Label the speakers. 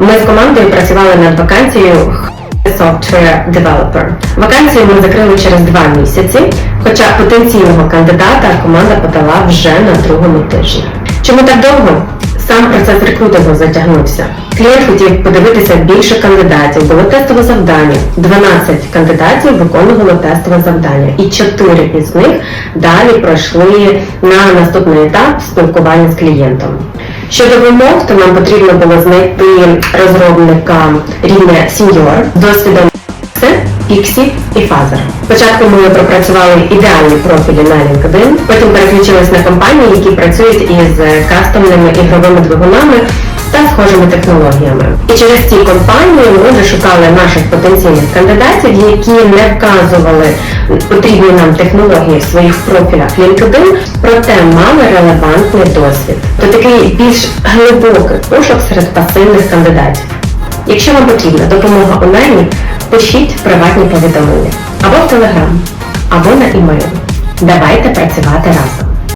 Speaker 1: Ми з командою працювали над вакансією Software Developer. Вакансію ми закрили через два місяці, хоча потенційного кандидата команда подала вже на другому тижні. Чому так довго? Сам процес рекрутингу затягнувся. Клієнт хотів подивитися більше кандидатів, було тестове завдання. 12 кандидатів виконувало тестове завдання, і 4 із них далі пройшли на наступний етап спілкування з клієнтом. Щодо вимог, то нам потрібно було знайти розробника рівня сіньор з досвідом Pixie і Fazer. Спочатку ми пропрацювали ідеальні профілі на LinkedIn, потім переключились на компанії, які працюють із кастомними ігровими двигунами та схожими технологіями. І через ці компанії ми вже шукали наших потенційних кандидатів, які не вказували потрібні нам технології в своїх профілях LinkedIn, проте мали релевантний досвід. То такий більш глибокий пошук серед пасивних кандидатів. Якщо вам потрібна допомога у наймі, пишіть приватні повідомлення або в Телеграм, або на імейл. Давайте працювати разом.